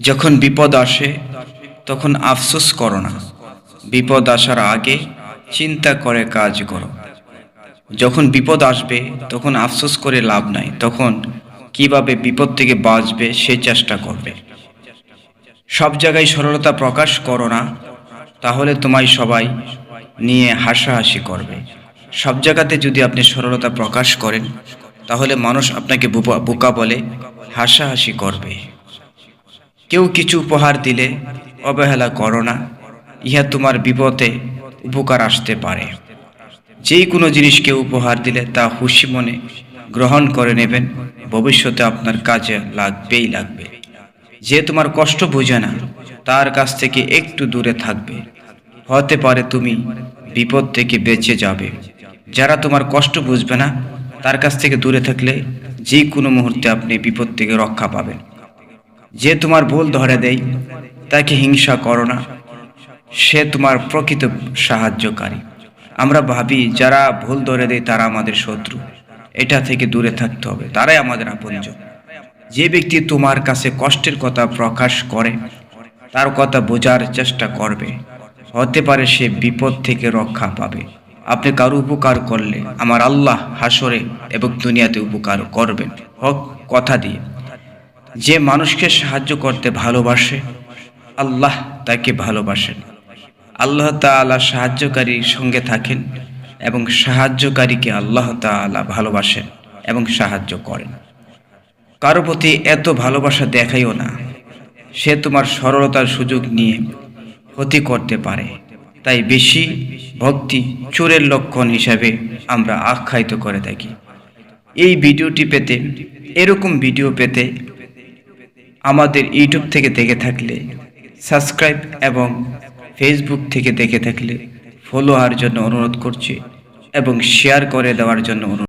যখন বিপদ আসে, তখন আফসোস করো না। বিপদ আসার আগে চিন্তা করে কাজ করো। যখন বিপদ আসবে, তখন আফসোস করে লাভ নাই। তখন কীভাবে বিপদ থেকে বাঁচবে, সে চেষ্টা করবে। সব জায়গায় সরলতা প্রকাশ করো না, তাহলে তোমায় সবাই নিয়ে হাসাহাসি করবে। সব জায়গাতে যদি আপনি সরলতা প্রকাশ করেন, তাহলে মানুষ আপনাকে বোকা বলে হাসাহাসি করবে। কেউ কিছু উপহার দিলে অবহেলা করো না, ইহা তোমার বিপদে উপকার আসতে পারে। যেই কোনো জিনিসকে উপহার দিলে তা খুশি মনে গ্রহণ করে নেবেন, ভবিষ্যতে আপনার কাজে লাগবেই লাগবে। যে তোমার কষ্ট বোঝে না, তার কাছ থেকে একটু দূরে থাকবে। হতে পারে তুমি বিপদ থেকে বেঁচে যাবে। যারা তোমার কষ্ট বুঝবে না, তার কাছ থেকে দূরে থাকলে যে কোনো মুহূর্তে আপনি বিপদ থেকে রক্ষা পাবেন। যে তোমার ভুল ধরে দেয় তাকে হিংসা করো না। সে তোমার প্রকৃত সাহায্যকারী। আমরা ভাবি, যারা ভুল ধরে দেয়, তারা আমাদের শত্রু। এটা থেকে দূরে থাকতে হবে, তারাই আমাদের আপনজন। যে ব্যক্তি তোমার কাছে কষ্টের কথা প্রকাশ করে, তার কথা বোঝার চেষ্টা করবে। হতে পারে সে বিপদ থেকে রক্ষা পাবে। আপনি কারও উপকার করলে, আমার আল্লাহ হাসরে এবং দুনিয়াতে উপকার করবেন। হক কথা দিয়ে। যে মানুষকে সাহায্য করতে ভালোবাসে, আল্লাহ তাকে ভালোবাসেন। আল্লাহ তাআলা সাহায্যকারীর সঙ্গে থাকেন এবং সাহায্যকারীকে আল্লাহ তাআলা ভালোবাসেন এবং সাহায্য করেন। কারও প্রতি এত ভালোবাসা দেখাইও না, সে তোমার সরলতার সুযোগ নিয়ে ক্ষতি করতে পারে। তাই বেশি ভক্তি চোরের লক্ষণ হিসাবে আমরা আখ্যায়িত করে থাকি। এই ভিডিওটি পেতে, এরকম ভিডিও পেতে আমাদের ইউটিউব থেকে দেখে থাকলে সাবস্ক্রাইব এবং ফেসবুক থেকে দেখে থাকলে ফলো হওয়ার জন্য অনুরোধ করছি এবং শেয়ার করে দেওয়ার জন্য অনুরোধ